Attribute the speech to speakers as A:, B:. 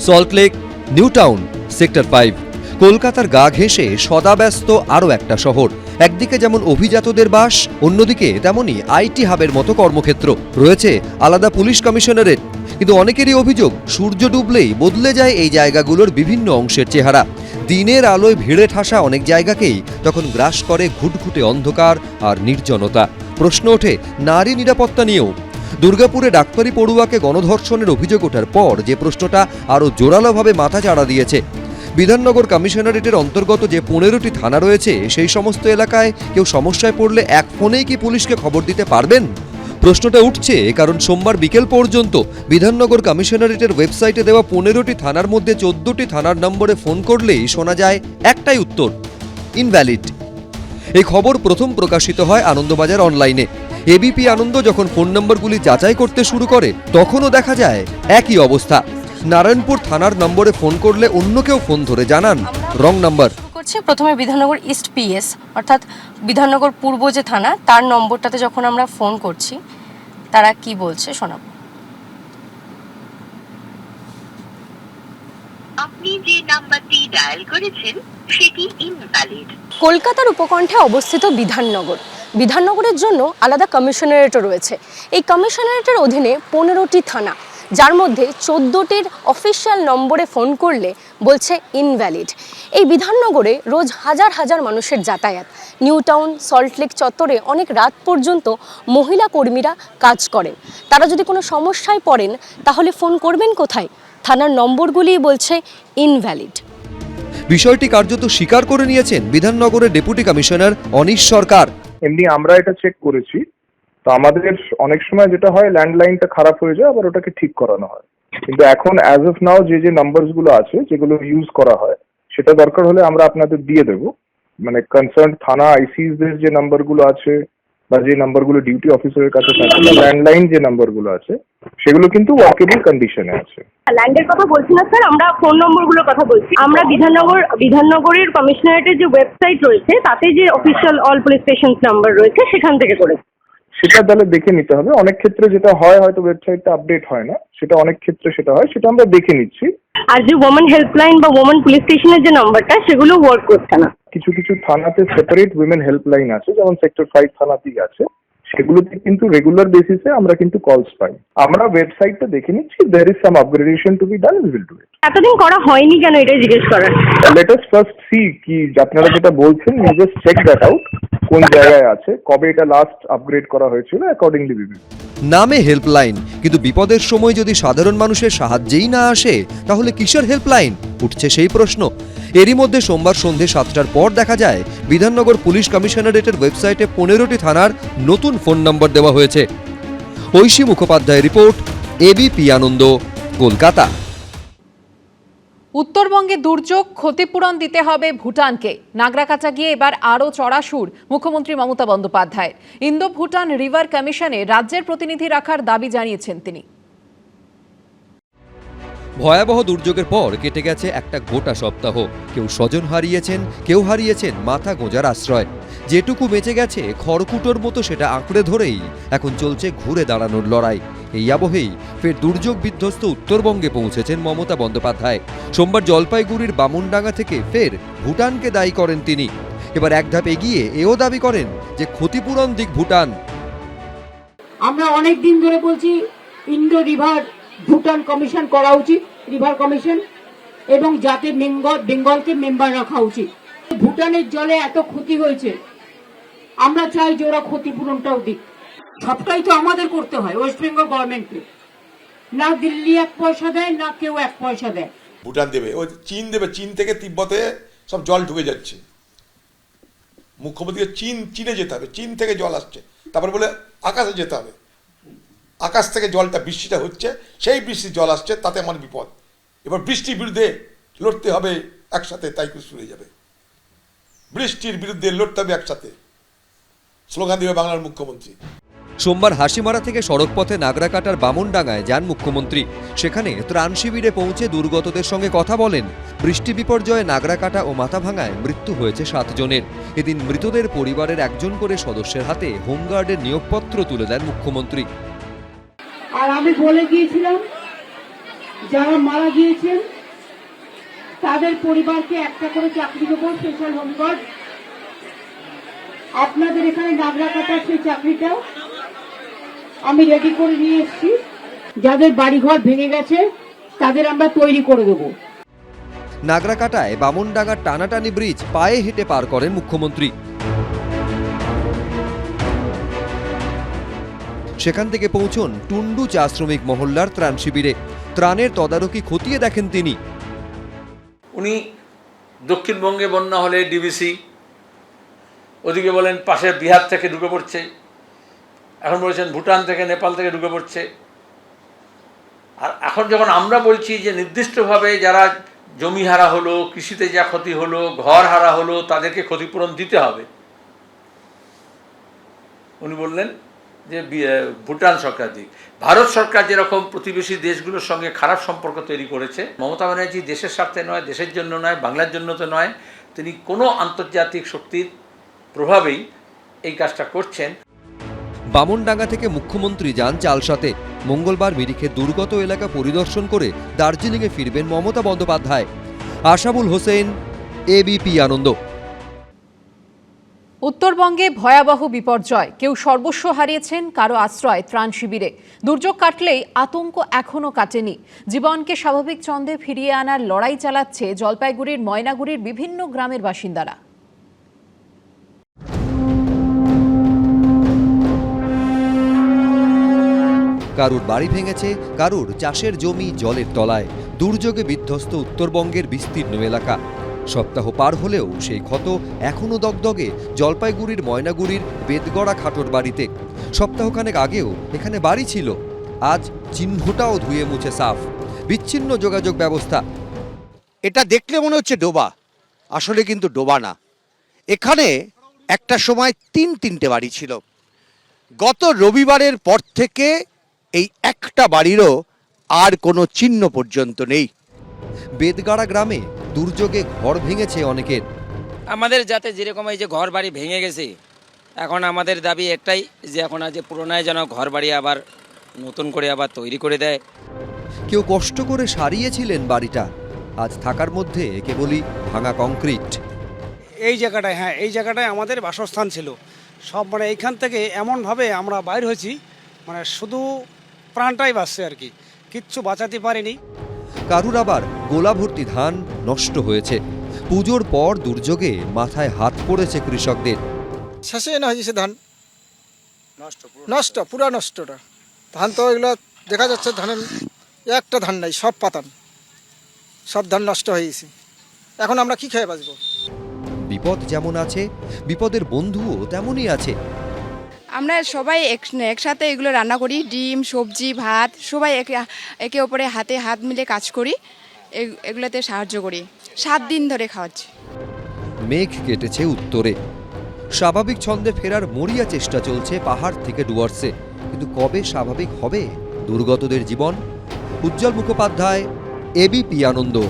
A: Salt Lake New Town sector five. কলকাতার গা ঘেঁষে সদাব্যস্ত আরও একটা শহর। একদিকে যেমন অভিজাতদের বাস, অন্যদিকে তেমনই আইটি হাবের মতো কর্মক্ষেত্র। রয়েছে আলাদা পুলিশ কমিশনারেট। কিন্তু অনেকেরই অভিযোগ, সূর্য ডুবলেই বদলে যায় এই জায়গাগুলোর বিভিন্ন অংশের চেহারা। দিনের আলোয় ভিড়ে ঠাসা অনেক জায়গাকেই তখন গ্রাস করে ঘুটঘুটে অন্ধকার আর নির্জনতা। প্রশ্ন ওঠে, নারী নিরাপত্তা নিয়েও দুর্গাপুরে ডাক্তারি পড়ুয়াকে গণধর্ষণের অভিযোগ ওঠার পর যে প্রশ্নটা আরও জোরালোভাবে মাথা চাড়া দিয়েছে। বিধাননগর কমিশনারেটের অন্তর্গত যে পনেরোটি থানা রয়েছে, সেই সমস্ত এলাকায় কেউ সমস্যায় পড়লে এক ফোনেই কি পুলিশকে খবর দিতে পারবেন? প্রশ্নটা উঠছে কারণ সোমবার বিকেল পর্যন্ত বিধাননগর কমিশনারেটের ওয়েবসাইটে দেওয়া পনেরোটি থানার মধ্যে চোদ্দটি থানার নম্বরে ফোন করলেই শোনা যায় একটাই উত্তর, ইনভ্যালিড। এই খবর প্রথম প্রকাশিত হয় আনন্দবাজার অনলাইনে। এবিপি আনন্দ যখন ফোন নম্বরগুলি যাচাই করতে শুরু করে তখনও দেখা যায় একই অবস্থা। নারায়ণপুর থানার নম্বরে ফোন করলে অন্য কেউ ফোন ধরে জানান। Wrong number.
B: করছি প্রথমে বিধাননগর ইস্ট পিএস অর্থাৎ বিধাননগর পূর্ব যে থানা তার নম্বরটাতে যখন আমরা ফোন করছি তারা কি বলছে শোনাবো।
C: আপনি যে নাম্বারটি ডায়াল করেছেন সেটি ইনভ্যালিড।
B: কলকাতার উপকণ্ঠে অবস্থিত বিধাননগর। বিধাননগরের জন্য আলাদা কমিশনারেটও রয়েছে। এই কমিশনারেটের অধীনে পনেরোটি থানা, যার মধ্যে চোদ্দোটির অফিসিয়াল নম্বরে ফোন করলে বলছে ইনভ্যালিড। এই বিধাননগরে রোজ হাজার হাজার মানুষের যাতায়াত। নিউ টাউন সল্টলেক চত্বরে অনেক রাত পর্যন্ত মহিলা কর্মীরা কাজ করেন তারা যদি কোনো সমস্যায় পড়েন, তাহলে ফোন করবেন কোথায়? থানার নম্বরগুলিই বলছে ইনভ্যালিড।
A: বিষয়টি কার্যত স্বীকার করে নিয়েছেন বিধাননগরের ডেপুটি কমিশনার অনিশ সরকার।
D: এমনি আমরা এটা চেক করেছি। তো আমাদের অনেক সময় যেটা হয় ল্যান্ডলাইনটা খারাপ হয়ে যায়, আবার ওটাকে ঠিক করানো হয়। কিন্তু এখন অ্যাজ অফ নাও যে যে নাম্বারসগুলো আছে, যেগুলো ইউজ করা হয়, সেটা দরকার হলে আমরা আপনাদের দিয়ে দেবো। মানে কনসার্ন থানা আইসিস দের যে নাম্বারগুলো আছে বা যে নাম্বারগুলো ডিউটি অফিসারের কাছে থাকে বা ল্যান্ডলাইন যে নাম্বারগুলো আছে সেগুলো কিন্তু ওয়াকেবল কন্ডিশনে আছে।
E: ল্যান্ডের কথা বলছি না স্যার আমরা ফোন নম্বরগুলোর কথা বলছি। আমরা বিধাননগর বিধাননগরের কমিশনারেটের যে ওয়েবসাইট রয়েছে তাতে যে official all police station number রয়েছে সেখান থেকে করেছি
D: সেটা তাহলে দেখে নিতে হবে। অনেক ক্ষেত্রে যেটা হয় হয়তো ওয়েবসাইটটা আপডেট হয় না। সেটা অনেক ক্ষেত্রে সেটা হয় সেটা আমরা দেখে নিচ্ছি।
E: আর যে ওমেন হেল্পলাইন বা ওমেন পুলিশ স্টেশনের যে নাম্বারটা সেগুলো ওয়ার্ক করছে না।
D: কিছু কিছু থানাতে সেপারেট উইমেন হেল্পলাইন আছে যেমন সেক্টর ফাইভ থানাতেই আছে। সেগুলোতে কিন্তু রেগুলার বেসিসে আমরা কিন্তু কলস পাই। আমরা ওয়েবসাইটটা দেখে নিচ্ছি there is some upgradation to be done we will do it
E: এতদিন করা হয়নি কেন এটাই জিজ্ঞেস করার?
D: লেট আস ফার্স্ট সি কি আপনারা যেটা বলছেন you just check that out কোন জায়গায় আছে কবে এটা লাস্ট আপগ্রেড করা হয়েছিল অ্যাকর্ডিংলি উই উইল
A: নামে হেল্পলাইন কিন্তু বিপদের সময় যদি সাধারণ মানুষের সাহায্যেই না আসে তাহলে কিসের হেল্পলাইন উঠছে সেই প্রশ্ন। এরই মধ্যে সোমবার সন্ধে সাতটার পর দেখা যায়, বিধাননগর পুলিশ কমিশনারেটের ওয়েবসাইটে পনেরোটি থানার নতুন ফোন নম্বর দেওয়া হয়েছে। Oishi Mukhopadhyay report, ABP Ananda, Kolkata.
F: উত্তরবঙ্গে দুর্যোগ ক্ষতিপূরণ দিতে হবে ভুটানকে। নাগরাকাচা গিয়ে এবার আরও চড়া সুর, মুখ্যমন্ত্রী মমতা বন্দ্যোপাধ্যায় ইন্দো ভুটান রিভার কমিশনে রাজ্যের প্রতিনিধি রাখার দাবি জানিয়েছেন তিনি।
A: ভয়াবহ দুর্যোগের পর কেটে গেছে একটা গোটা সপ্তাহ। কেউ স্বজন হারিয়েছেন, কেউ হারিয়েছেন মাথা গোঁজার আশ্রয়। যেটুকু বেঁচে গেছে খড়কুটোর মতো সেটা আঁকড়ে ধরেই এখন চলছে ঘুরে দাঁড়ানোর লড়াই। এই আবহেই ফের দুর্যোগ বিধ্বস্ত উত্তরবঙ্গে পৌঁছেছেন মমতা বন্দ্যোপাধ্যায়। সোমবার জলপাইগুড়ির বামুনডাঙ্গা থেকে ফের ভুটানকে দায়ী করেন তিনি। এবার এক ধাপ এগিয়ে এও দাবি করেন যে ক্ষতিপূরণ দিক ভুটান।
G: আমরা অনেক দিন ধরে বলছি ইন্ডো রিভার ভুটান কমিশন করা উচিত, রিভার কমিশন, এবং যাতে বেঙ্গল বেঙ্গলকে মেম্বার রাখা উচিত। ভুটানের জলে এত ক্ষতি হয়েছে। আমরা চাই যে ওরা ক্ষতিপূরণটাও দিক। সবটাই তো আমাদের করতে হয় ওয়েস্ট বেঙ্গল গভর্নমেন্টকে না দিল্লি এক পয়সা দেয়, না কেউ এক পয়সা দেয়।
H: ভুটান দেবে। ওই চীন দেবে। চীন থেকে তিব্বতে সব জল ঢুকে যাচ্ছে। মুখ্যমন্ত্রীকে চীন, চীনে যেতে হবে। চীন থেকে জল আসছে। তারপর বলে আকাশে যেতে হবে। আকাশ থেকে জলটা বৃষ্টিটা হচ্ছে, সেই বৃষ্টির জল আসছে, তাতে আমার বিপদ। এবার বৃষ্টির বিরুদ্ধে লড়তে হবে, একসাথে তাই করে হয়ে যাবে। বৃষ্টির বিরুদ্ধে লড়তে হবে একসাথে। স্লোগান দেবে বাংলার মুখ্যমন্ত্রী।
A: সোমবার হাসিমারা থেকে সড়কপথে নাগরাকাটার বামনডাঙ্গায় যান মুখ্যমন্ত্রী। সেখানে ত্রাণ শিবিরে পৌঁছে দুর্গতদের সঙ্গে কথা বলেন। বৃষ্টি বিপর্যয়ে নাগরাকাটা ও মাথাভাঙায় মৃত্যু হয়েছে সাতজনের এদিন মৃতদের পরিবারের একজন করে সদস্যের হাতে হোমগার্ডের নিয়োগপত্র তুলে দেন মুখ্যমন্ত্রী।
G: আর আমি বলে গিয়েছিলাম, যারা মারা গিয়েছেন, তাদের পরিবারকে একটা করে চাকরি দেবো স্পেশাল হোমগার্ড আপনাদের এখানে নাগরা কাটার সেই চাকরিটাও আমি রেডি করে নিয়ে এসেছি। যাদের বাড়িঘর ভেঙে গেছে, তাদের আমরা তৈরি করে দেবো।
A: নাগরাকাটায় বামনডাঙ্গার টানাটানি ব্রিজ পায়ে হেঁটে পার করেন মুখ্যমন্ত্রী। সেখান থেকে পৌঁছন টুন্ডু চা শ্রমিক মহল্লার ত্রাণ শিবিরে। ত্রাণের তদারকি খতিয়ে দেখেন তিনি।
I: উনি দক্ষিণবঙ্গে বন্যা হলে ডিবিসি, ওদিকে বলেন পাশে বিহার থেকে ঢুকে পড়ছে, এখন বলেছেন ভুটান থেকে নেপাল থেকে ঢুকে পড়ছে। আর এখন যখন আমরা বলছি যে নির্দিষ্টভাবে যারা জমি হারা হলো, কৃষিতে যা ক্ষতি হলো, ঘর হারা হলো, তাদেরকে ক্ষতিপূরণ দিতে হবে, উনি বললেন যে ভুটান সরকার দিক। ভারত সরকার যেরকম প্রতিবেশী দেশগুলোর সঙ্গে খারাপ সম্পর্ক তৈরি করেছে, মমতা ব্যানার্জি দেশের স্বার্থে নয়, দেশের জন্য নয়, বাংলার জন্য তো নয়, তিনি কোনো আন্তর্জাতিক শক্তির প্রভাবেই এই কাজটা করছেন।
A: বামনডাঙ্গা থেকে মুখ্যমন্ত্রী যান চালসাতে। মঙ্গলবার মিরিখে দুর্গত এলাকা পরিদর্শন করে দার্জিলিংয়ে ফিরবেন মমতা বন্দ্যোপাধ্যায়। আশাবুল হোসেন, এবিপি আনন্দ।
F: উত্তরবঙ্গে ভয়াবহ বিপর্যয়। কেউ সর্বস্ব হারিয়েছেন, কারও আশ্রয়, ত্রাণ শিবিরে। দুর্যোগ কাটলেই আতঙ্ক এখনও কাটেনি। জীবনকে স্বাভাবিক ছন্দে ফিরিয়ে আনার লড়াই চালাচ্ছে জলপাইগুড়ির ময়নাগুড়ির বিভিন্ন গ্রামের বাসিন্দারা।
A: কারুর বাড়ি ভেঙেছে, কারুর চাষের জমি জলের তলায়। দুর্যোগে বিধ্বস্ত উত্তরবঙ্গের বিস্তীর্ণ এলাকা। সপ্তাহ পার হলেও সেই ক্ষত এখনও দগদগে জলপাইগুড়ির ময়নাগুড়ির বেদগড়া খাটোর বাড়িতে। সপ্তাহখানেক আগেও এখানে বাড়ি ছিল। আজ চিহ্নটাও ধুয়ে মুছে সাফ। বিচ্ছিন্ন যোগাযোগ ব্যবস্থা।
J: এটা দেখলে মনে হচ্ছে ডোবা। আসলে কিন্তু ডোবা না। এখানে একটা সময় তিন তিনটে বাড়ি ছিল। গত রবিবারের পর থেকে এই একটা বাড়িরও আর কোনো চিহ্ন পর্যন্ত নেই।
A: বেদগাড়া গ্রামে দুর্যোগে ঘর ভেঙেছে অনেকের।
K: আমাদের যাতে যেরকম এই যে ঘর বাড়ি ভেঙে গেছে এখন আমাদের দাবি একটাই যে এখন আজ পুরোনায় যেন ঘর বাড়ি আবার নতুন করে আবার তৈরি করে দেয়।
A: কেউ কষ্ট করে সারিয়েছিলেন বাড়িটা আজ থাকার মধ্যে একে বলি ভাঙা কংক্রিট।
L: এই জায়গাটায় হ্যাঁ এই জায়গাটায় আমাদের বাসস্থান ছিল। সব মানে এইখান থেকে এমনভাবে আমরা বাইর হয়েছি মানে শুধু প্রাণটাই বাঁচছে আর কি কিচ্ছু বাঁচাতে পারিনি।
A: কারুর আবার গোলা ভর্তি ধান নষ্ট হয়েছে। পুজোর পর দুর্যোগে মাথায় হাত পড়েছে কৃষকদের।
L: শেষে না হয়েছে ধান? নষ্ট নষ্ট পুরা নষ্টটা। ধান তো এগুলো দেখা যাচ্ছে ধানের একটা ধান নাই সব পাতান। সব ধান নষ্ট হয়ে গেছে। এখন আমরা কি খেয়ে বাঁচবো?
A: বিপদ যেমন আছে বিপদের বন্ধুও তেমনই আছে।
E: আমরা সবাই এক- একসাথে এগুলো রান্না করি, ডিম, সবজি, ভাত, সবাই একে একে অপরে হাতে হাত মিলে কাজ করি এগুলোতে সাহায্য করি। সাত দিন ধরে খাওয়াচ্ছি।
A: মেঘ কেটেছে উত্তরে। স্বাভাবিক ছন্দে ফেরার মরিয়া চেষ্টা চলছে পাহাড় থেকে ডুয়ার্সে। কিন্তু কবে স্বাভাবিক হবে দুর্গতদের জীবন? উজ্জ্বল মুখোপাধ্যায় এবিপি আনন্দ।